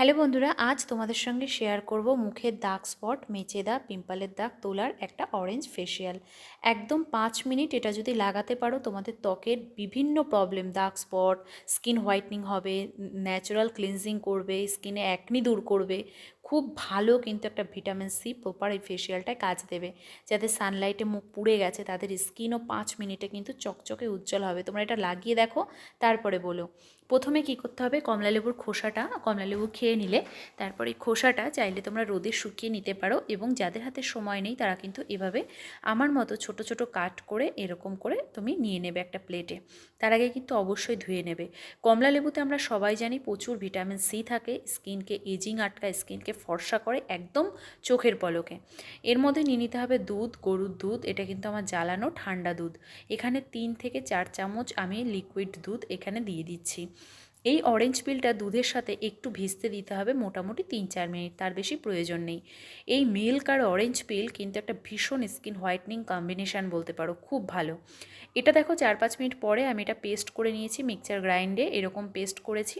Hello বন্ধুরা, আজ তোমাদের সঙ্গে শেয়ার করব মুখের দাগ স্পট মেচে দাগ পিম্পলের দাগ, তোলার একটা অরেঞ্জ ফেসিয়াল একদম পাঁচ মিনিট এটা যদি লাগাতে পারো, তোমাদের ত্বকের বিভিন্ন প্রবলেম দাগ স্পট স্কিন হোয়াইটনিং হবে ন্যাচারাল ক্লিনজিং করবে স্কিনে অ্যাকনি দূর করবে, খুব ভালো কিন্তু একটা ভিটামিন সি প্রপার এই ফেসিয়ালটায় কাজ দেবে। যাদের সানলাইটে মুখ পুড়ে গেছে, তাদের স্কিনও পাঁচ মিনিটে কিন্তু চকচকে উজ্জ্বল হবে। তোমরা এটা লাগিয়ে দেখো, তারপরে বলো। প্রথমে কি করতে হবে? কমলা লেবুর খোসাটা, কমলা লেবু খেয়ে নিলে তারপরে খোসাটা চাইলে তোমরা রোদে শুকিয়ে নিতে পারো এবং যাদের হাতে সময় নেই তারা কিন্তু এভাবে আমার মতো ছোট ছোট কাট করে এরকম করে তুমি নিয়ে নেবে একটা প্লেটে। তার আগে কিন্তু অবশ্যই ধুয়ে নেবে। কমলা লেবুতে আমরা সবাই জানি প্রচুর ভিটামিন সি থাকে, স্কিনকে এজিং আটকায়, স্কিনকে ফর্সা করে একদম চোখের পলকে। এর মধ্যে নিয়ে নিতে হবে দুধ, গরুর দুধ, এটা কিন্তু আমার জ্বালানো ঠান্ডা দুধ। এখানে তিন থেকে চার চামচ আমি লিকুইড দুধ এখানে দিয়ে দিচ্ছি। এই অরেঞ্জ পিলটা দুধের সাথে একটু ভিজতে দিতে হবে মোটামুটি তিন চার মিনিট, তার বেশি প্রয়োজন নেই। এই মিল্ক আর অরেঞ্জ পিল কিন্তু একটা ভীষণ স্কিন হোয়াইটনিং কম্বিনেশান বলতে পারো, খুব ভালো। এটা দেখো চার পাঁচ মিনিট পরে আমি এটা পেস্ট করে নিয়েছি মিক্সার গ্রাইন্ডে এরকম পেস্ট করেছি।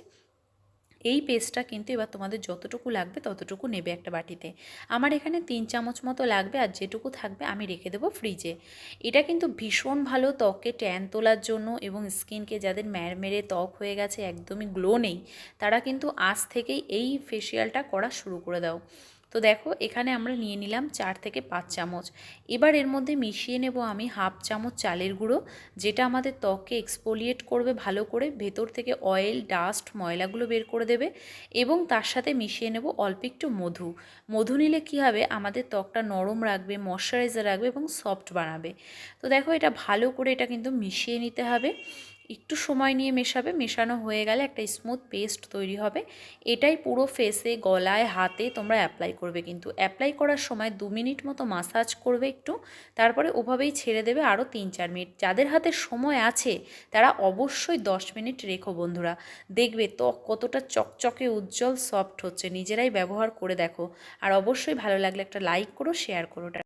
এই পেস্টটা কিন্তু এবার তোমাদের যতটুকু লাগবে ততটুকু নেবে একটা বাটিতে। আমার এখানে তিন চামচ মতো লাগবে আর যেটুকু থাকবে আমি রেখে দেবো ফ্রিজে এটা কিন্তু ভীষণ ভালো ত্বকে ট্যান তোলার জন্য এবং স্কিনকে যাদের ম্যারমেরে ত্বক হয়ে গেছে একদমই গ্লো নেই, তারা কিন্তু আজ থেকেই এই ফেসিয়ালটা করা শুরু করে দাও। তো দেখো, এখানে আমরা নিয়ে নিলাম চার থেকে পাঁচ চামচ। এবার এর মধ্যে মিশিয়ে নেব আমি হাফ চামচ চালের গুঁড়ো, যেটা আমাদের ত্বককে এক্সপোলিয়েট করবে ভালো করে, ভেতর থেকে অয়েল ডাস্ট ময়লাগুলো বের করে দেবে এবং তার সাথে মিশিয়ে নেব অল্প একটু মধু। মধু নিলে কী হবে? আমাদের ত্বকটা নরম রাখবে ময়শ্চারাইজার রাখবে এবং সফট বানাবে। তো দেখো, এটা ভালো করে এটা কিন্তু মিশিয়ে নিতে হবে। একটু সময় নিয়ে মেশাবে, মেশানো হয়ে গেলে একটা স্মুথ পেস্ট তৈরি হবে। এটাই পুরো ফেসে গলায়, হাতে তোমরা অ্যাপ্লাই করবে কিন্তু। অ্যাপ্লাই করার সময় দু মিনিট মতো মাসাজ করবে একটু, তারপরে ওভাবেই ছেড়ে দেবে আরও তিন চার মিনিট। যাদের হাতে সময় আছে, তারা অবশ্যই দশ মিনিট রেখো বন্ধুরা। দেখবে ত্বক কতটা চকচকে, উজ্জ্বল সফট হচ্ছে। নিজেরাই ব্যবহার করে দেখো। আর অবশ্যই ভালো লাগলে একটা লাইক করো শেয়ার করো।